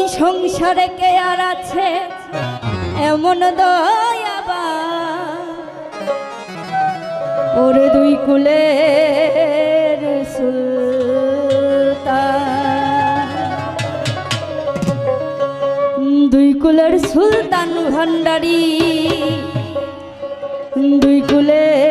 এই সংসারে কে আর আছে? এমন দয়াবা ওরে দুই কুলে দুই কুলের সুলতান ভান্ডারী দুই কুলের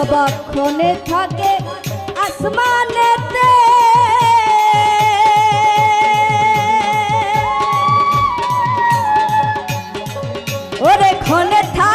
সবক্ষণে থাকে আসমানেতে। ওরে ক্ষণে থাকে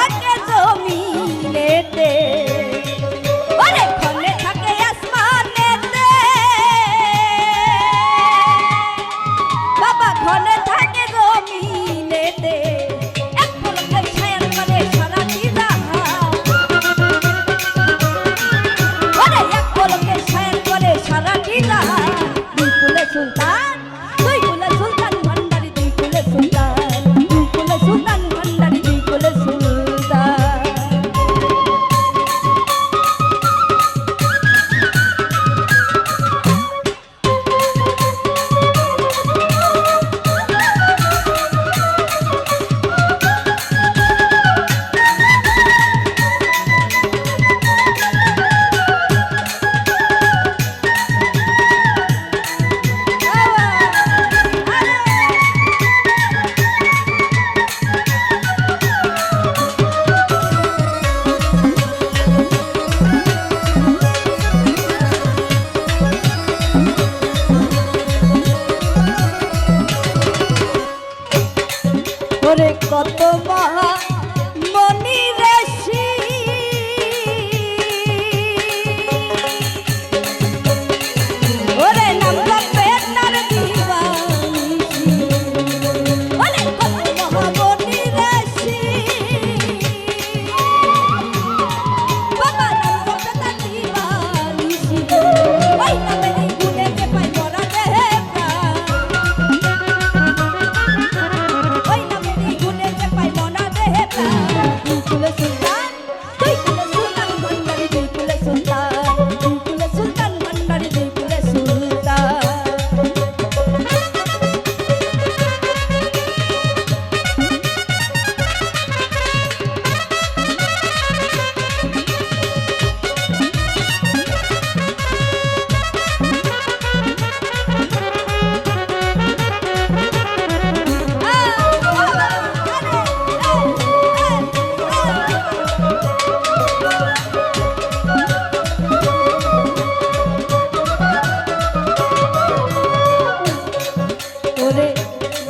কত মহা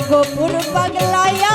গোপুর পাগলায়া